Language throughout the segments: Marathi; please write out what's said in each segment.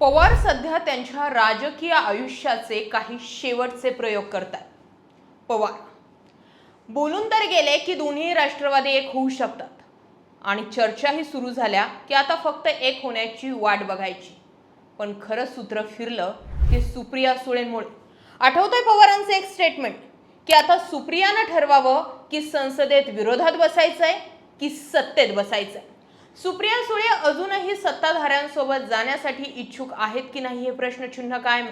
पवार सध्या त्यांच्या राजकीय आयुष्याचे काही शेवटचे प्रयोग करतात पवार बोलून तर गेले की दोन्ही राष्ट्रवादी एक होऊ शकतात. आणि चर्चाही सुरू झाल्या की आता फक्त एक होण्याची वाट बघायची. पण खरं सूत्र फिरलं की सुप्रिया सुळेंमुळे. आठवतंय पवारांचं एक स्टेटमेंट की आता सुप्रियानं ठरवावं की संसदेत विरोधात बसायचंय की सत्तेत बसायचंय. सुप्रिया सुळे अजूनही सत्ताधाऱ्यांसोबत जाण्यासाठी इच्छुक आहेत की नाही हे प्रश्नचिन्ह कायम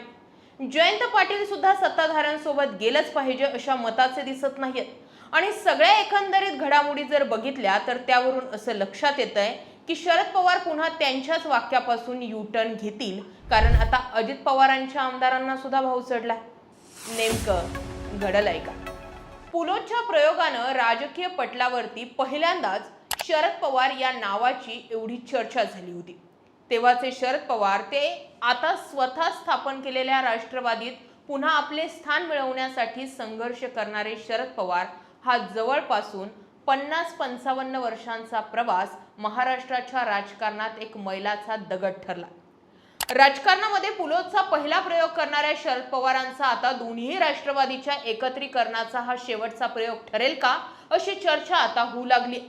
जयंत पाटील सुद्धा सत्ताधाऱ्यांसोबत गेलंच पाहिजे अशा मताचे दिसत नाहीत. आणि सगळ्या एकंदरीत घडामोडी जर बघितल्या तर त्यावरून असं लक्षात येत आहे की शरद पवार पुन्हा त्यांच्याच वाक्यापासून युटर्न घेतील कारण आता अजित पवारांच्या आमदारांना सुद्धा भाव चढला नेमकं घडलंय का? पुलोच्या प्रयोगानं राजकीय पटलावरती पहिल्यांदाच शरद पवार या नावाची एवढी चर्चा झाली होती. तेव्हाचे शरद पवार ते आता स्वतः स्थापन केलेल्या राष्ट्रवादीत पुन्हा आपले स्थान मिळवण्यासाठी संघर्ष करणारे शरद पवार हा जवळपासून पन्नास पंचावन्न वर्षांचा प्रवास महाराष्ट्राच्या राजकारणात एक मैलाचा दगड ठरला. राजकारणामध्ये पुलोचा पहिला प्रयोग करणाऱ्या शरद पवारांचा आता दोन्ही राष्ट्रवादीच्या एकत्रीकरणाचा हा शेवटचा प्रयोग ठरेल का अशी चर्चा आता होऊ लागली.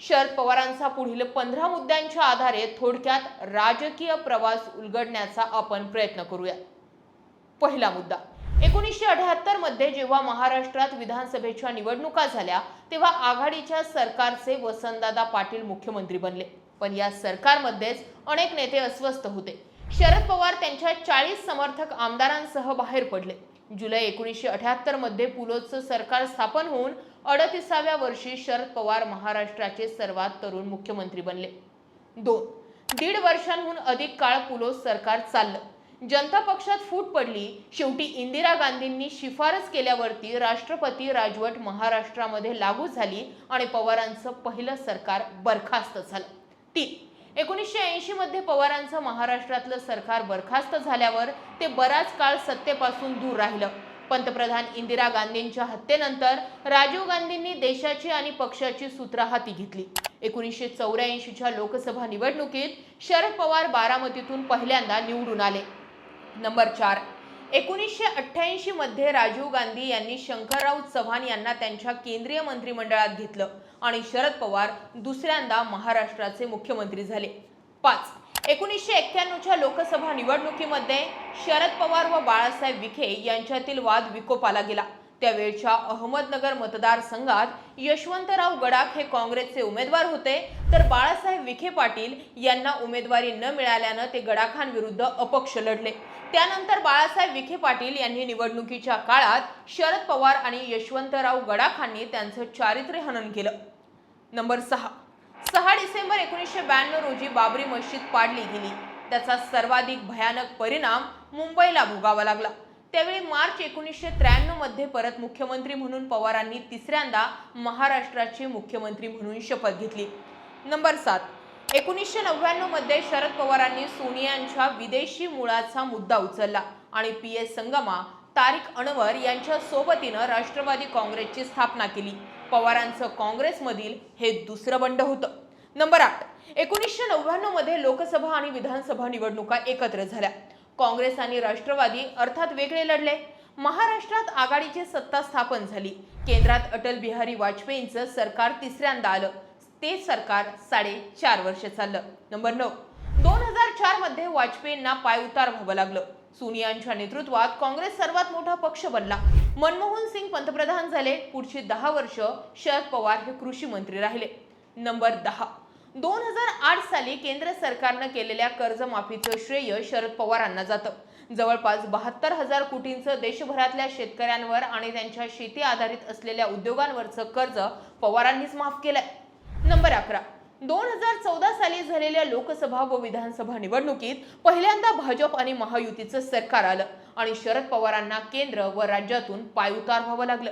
शरद पवारांचा पुढील पंधरा मुद्द्यांच्या आधारे थोडक्यात राजकीय प्रवास उलगडण्याचा आपण प्रयत्न करूया. पहिला मुद्दा. एकोणीसशे अठ्याहत्तरमध्ये जेव्हा महाराष्ट्रात विधानसभेच्या निवडणुका झाल्या तेव्हा आघाडीच्या सरकारचे वसंतदादा पाटील मुख्यमंत्री बनले. पण या सरकारमध्येच अनेक नेते अस्वस्थ होते. शरद पवार त्यांच्या चाळीस समर्थक आमदारांसह बाहेर पडले. जुलै एकोणीसशे अठ्याहत्तरमध्ये पुलोचं सरकार स्थापन होऊन अडतिसाव्या वर्षी शरद पवार महाराष्ट्राचे सर्वात तरुण मुख्यमंत्री बनले. दोन दीड वर्षांहून अधिक काळ पुलोस सरकार चाललं. जनता पक्षात फूट पडली. शेवटी इंदिरा गांधींनी शिफारस केल्यावरती राष्ट्रपती राजवट महाराष्ट्रामध्ये लागू झाली आणि पवारांचं पहिलं सरकार बरखास्त झालं. तीन एकोणीसशे ऐंशीमध्ये पवारांचं महाराष्ट्रातलं सरकार बरखास्त झाल्यावर ते बराच काळ सत्तेपासून दूर राहिलं. पंतप्रधान इंदिरा गांधींच्या हत्येनंतर राजीव गांधींनी देशाची आणि पक्षाची सूत्र हाती घेतली. एकोणीसशे चौऱ्याऐंशीच्या लोकसभा निवडणुकीत शरद पवार बारामतीतून पहिल्यांदा निवडून आले. नंबर चार. एकोणीसशे अठ्ठ्याऐंशीमध्ये राजीव गांधी यांनी शंकरराव चव्हाण यांना त्यांच्या केंद्रीय मंत्रिमंडळात घेतलं आणि शरद पवार दुसऱ्यांदा महाराष्ट्राचे मुख्यमंत्री झाले. पाच एकोणीसशे एक्क्याण्णवच्या लोकसभा निवडणुकीमध्ये शरद पवार व बाळासाहेब विखे यांच्यातील वाद विकोपाला गेला. त्यावेळच्या अहमदनगर मतदारसंघात यशवंतराव गडाख हे काँग्रेसचे उमेदवार होते. तर बाळासाहेब विखे पाटील यांना उमेदवारी न मिळाल्यानं ते गडाखांविरुद्ध अपक्ष लढले. त्यानंतर बाळासाहेब विखे पाटील यांनी निवडणुकीच्या काळात शरद पवार आणि यशवंतराव गडाखांनी त्यांचं चारित्र्य हनन केलं. नंबर सहा. सहा डिसेंबर एकोणीसशे ब्याण्णव रोजी बाबरी मस्जिद पाडली गेली. त्याचा सर्वाधिक भयानक परिणाम मुंबईला भोगावा लागला. त्यावेळी मार्च एकोणीसशे त्र्याण्णवमध्ये परत मुख्यमंत्री म्हणून पवारांनी तिसऱ्यांदा महाराष्ट्राचे मुख्यमंत्री म्हणून शपथ घेतली. नंबर सात. एकोणीसशे नव्याण्णवमध्ये शरद पवारांनी सोनियांच्या विदेशी मुळाचा मुद्दा उचलला आणि पी एस संगमा तारिक अनवर यांच्या सोबतीनं राष्ट्रवादी काँग्रेसची स्थापना केली. पवारांचं काँग्रेसमधील हे दुसरं बंड होतं. नंबर आठ एकोणीसशे नव्याण्णवमध्ये लोकसभा आणि विधानसभा निवडणुका एकत्र झाल्या. काँग्रेस आणि राष्ट्रवादी अर्थात वेगळे लढले. महाराष्ट्रात आघाडीची सत्ता स्थापन झाली. केंद्रात अटल बिहारी वाजपेयींचं सरकार तिसऱ्यांदा आलं. ते सरकार साडेचार वर्ष चाललं. नंबर नऊ. दोन हजार चारमध्ये वाजपेयींना पायउतार व्हावं लागलं. सोनियांच्या नेतृत्वात काँग्रेस सर्वात मोठा पक्ष बनला. मनमोहन सिंग पंतप्रधान झाले. पुढची दहा वर्ष शरद पवार हे कृषी मंत्री राहिले. नंबर दहा. दोन हजार आठ साली केंद्र सरकारनं केलेल्या कर्जमाफीचं श्रेय शरद पवारांना जातं. जवळपास बहात्तर हजार कोटींचं देशभरातल्या शेतकऱ्यांवर आणि त्यांच्या शेती आधारित असलेल्या उद्योगांवरचं कर्ज पवारांनीच माफ केलंय. नंबर अकरा. दोन हजार चौदा साली झालेल्या लोकसभा व विधानसभा निवडणुकीत पहिल्यांदा भाजप आणि महायुतीचं सरकार आलं आणि शरद पवारांना केंद्र व राज्यातून पायउतार व्हावं लागलं.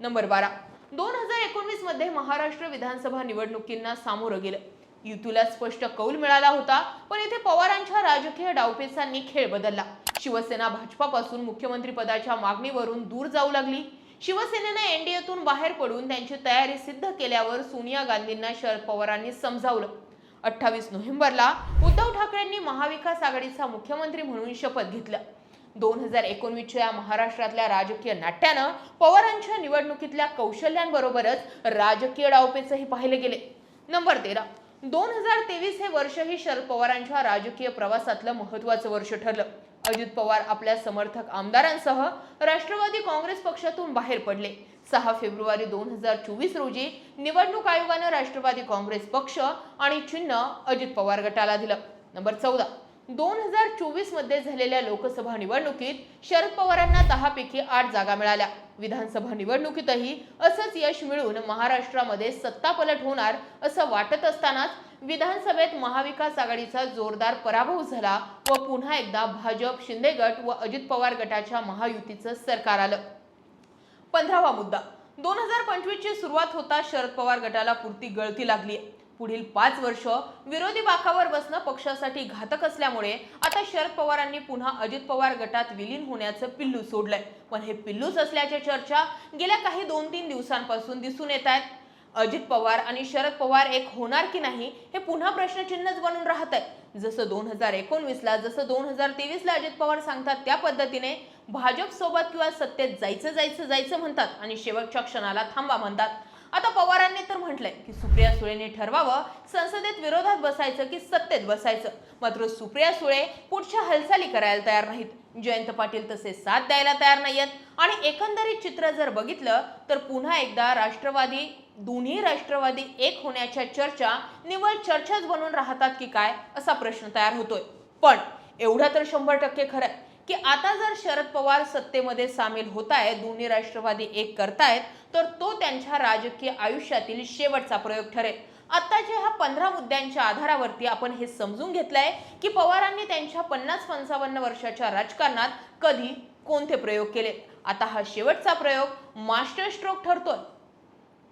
नंबर बारा. दोन हजार एकोणवीसमध्ये महाराष्ट्र विधानसभा निवडणुकींना सामोरं गेलं. युतीला स्पष्ट कौल मिळाला होता पण इथे पवारांच्या राजकीय डावपेचांनी खेळ बदलला. शिवसेना भाजपापासून मुख्यमंत्री पदाच्या मागणीवरून दूर जाऊ लागली. शिवसेनेनं एनडीएतून बाहेर पडून त्यांची तयारी सिद्ध केल्यावर सोनिया गांधींना शरद पवारांनी समजावलं. अठ्ठावीस नोव्हेंबरला उद्धव ठाकरेंनी महाविकास आघाडीचा मुख्यमंत्री म्हणून शपथ घेतलं. दोन हजार एकोणवीसच्या या महाराष्ट्रातल्या राजकीय नाट्यानं पवारांच्या निवडणुकीतल्या कौशल्यांबरोबरच राजकीय डावपेचही पाहिले गेले. नंबर तेरा. दोन हजार तेवीस हे वर्ष ही शरद पवारांच्या राजकीय प्रवासातलं महत्वाचं वर्ष ठरलं. अजित पवार आपल्या समर्थक आमदारांसह राष्ट्रवादी काँग्रेस पक्षातून बाहेर पडले. सहा फेब्रुवारी दोन हजार चोवीस रोजी निवडणूक आयोगानं राष्ट्रवादी काँग्रेस पक्ष आणि चिन्ह अजित पवार गटाला दिलं. नंबर चौदा. दोन हजार चोवीसमध्ये झालेल्या लोकसभा निवडणुकीत शरद पवारांना दहा पैकी आठ जागा मिळाल्या. विधानसभा निवडणुकीतही असंच यश मिळून महाराष्ट्रामध्ये सत्ता पलट होणार असं वाटत असतानाच विधानसभेत महाविकास आघाडीचा जोरदार पराभव झाला व पुन्हा एकदा भाजप शिंदे गट व अजित पवार गटाच्या महायुतीचं सरकार आलं. पंधरावा मुद्दा. दोन हजार पंचवीसची सुरुवात होता शरद पवार गटाला पुरती गळती लागली पुढील पाच वर्ष विरोधी बाकावर बसणं पक्षासाठी घातक असल्यामुळे आता शरद पवारांनी पुन्हा अजित पवार गटात विलीन होण्याचं पिल्लू सोडलंय. पण हे पिल्लूच असल्याच्या चर्चा गेल्या काही दोन तीन दिवसांपासून दिसून येत आहेत. अजित पवार आणि शरद पवार एक होणार की नाही हे पुन्हा प्रश्नचिन्हच बनून राहत आहे. जसं दोन हजार एकोणवीसला जसं दोन हजार तेवीसला अजित पवार सांगतात त्या पद्धतीने भाजप सोबत किंवा सत्तेत जायचं जायचं जायचं म्हणतात आणि शेवटच्या क्षणाला थांबा म्हणतात. आता पवारांनी तर म्हटलंय की सुप्रिया सुळेने ठरवावं संसदेत विरोधात बसायचं की सत्तेत बसायचं. मात्र सुप्रिया सुळे पुढच्या हालचाली करायला तयार नाहीत. जयंत पाटील तसे साथ द्यायला तयार नाहीयेत. आणि एकंदरीत चित्र जर बघितलं तर पुन्हा एकदा राष्ट्रवादी दोन्ही राष्ट्रवादी एक होण्याच्या चर्चा निवळ चर्चाच बनून राहतात की काय असा प्रश्न तयार होतोय. पण एवढं तर शंभर टक्के खरं की आता जर शरद पवार सत्तेमध्ये सामील होत आहेत दोन्ही राष्ट्रवादी एक करतायत तर तो त्यांच्या राजकीय आयुष्यातील शेवटचा प्रयोग ठरेल. आत्ताच्या ह्या पंधरा मुद्द्यांच्या आधारावरती आपण हे समजून घेतलंय की पवारांनी त्यांच्या पन्नास पंचावन्न वर्षाच्या राजकारणात कधी कोणते प्रयोग केले? आता हा शेवटचा प्रयोग मास्टर स्ट्रोक ठरतोय.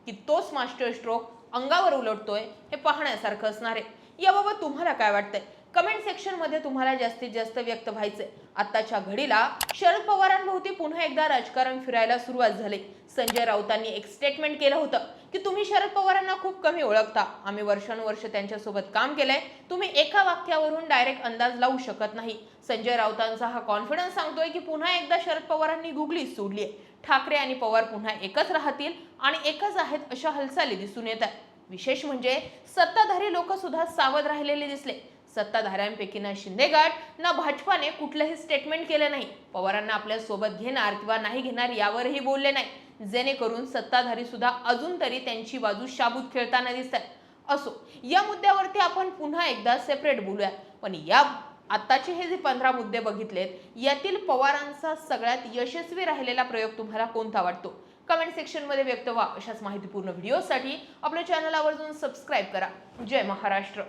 की तोच मास्टर स्ट्रोक अंगावर उलटतोय हे पाहण्यासारखं असणार आहे. याबाबत तुम्हाला काय वाटतंय? कमेंट सेक्शनमध्ये तुम्हाला जास्तीत जास्त व्यक्त व्हायचंय. आत्ताच्या घडीला शरद पवारांभोवती पुन्हा एकदा राजकारण फिरायला सुरुवात झाली. संजय राऊतांनी एक स्टेटमेंट केलं होतं की तुम्ही शरद पवारांना खूप कमी ओळखता. आम्ही वर्षानुवर्ष त्यांच्यासोबत काम केलंय. तुम्ही एका वाक्यावरून डायरेक्ट अंदाज लावू शकत नाही. संजय राऊतांचा हा कॉन्फिडन्स सांगतोय की पुन्हा एकदा शरद पवारांनी गुगली सोडली ठाकरे आणि पवार पुन्हा एकच राहतील आणि एकच आहेत अशा हालचाली दिसून येत आहेत विशेष म्हणजे सत्ताधारी लोक सुद्धा सावध राहिलेले दिसले. सत्ताधाऱ्यांपैकी ना शिंदे गट ना भाजपाने कुठलंही स्टेटमेंट केलं नाही. पवारांना आपल्यासोबत घेणार किंवा नाही घेणार यावरही बोलले नाही. जेणेकरून सत्ताधारी सुद्धा अजून तरी त्यांची बाजू शाबूत खेळताना दिसतात. असो या मुद्द्यावरती आपण पुन्हा एकदा सेपरेट बोलूया. पण या आत्ताचे हे जे पंधरा मुद्दे बघितलेत यातील पवारांचा सगळ्यात यशस्वी राहिलेला प्रयोग तुम्हाला कोणता वाटतो? कमेंट सेक्शनमध्ये व्यक्त व्हा. अशाच माहितीपूर्ण व्हिडिओसाठी आपल्या चॅनल आवर्जून सबस्क्राईब करा. जय महाराष्ट्र.